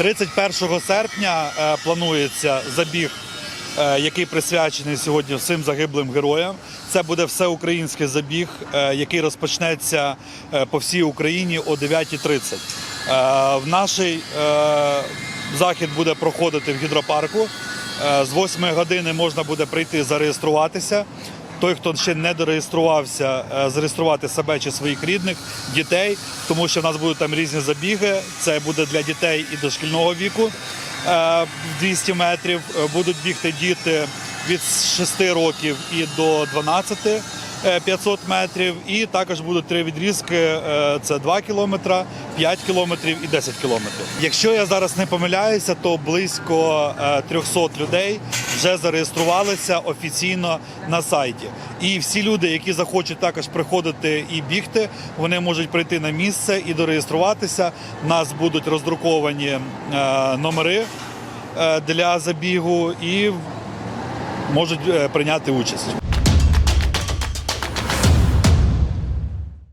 31 серпня е, планується забіг, е, який присвячений сьогодні всім загиблим героям. Це буде всеукраїнський забіг, е, який розпочнеться по всій Україні о 9.30. Е, В наш е, захід буде проходити в гідропарку. З 8 години можна буде прийти зареєструватися. Той, хто ще не дореєструвався, е, зареєструвати себе чи своїх рідних, дітей, тому що в нас будуть там різні забіги. Це буде для дітей і дошкільного віку е, 200 метрів. Е, Будуть бігти діти від 6 років і до 12 е, 500 метрів. І також будуть три відрізки: е, це 2 кілометра, 5 кілометрів і 10 кілометрів. Якщо я зараз не помиляюся, то близько е, 300 людей вже зареєструвалися офіційно на сайті. І всі люди, які захочуть також приходити і бігти, вони можуть прийти на місце і дореєструватися. У нас будуть роздруковані е, номери е, для забігу і можуть е, прийняти участь.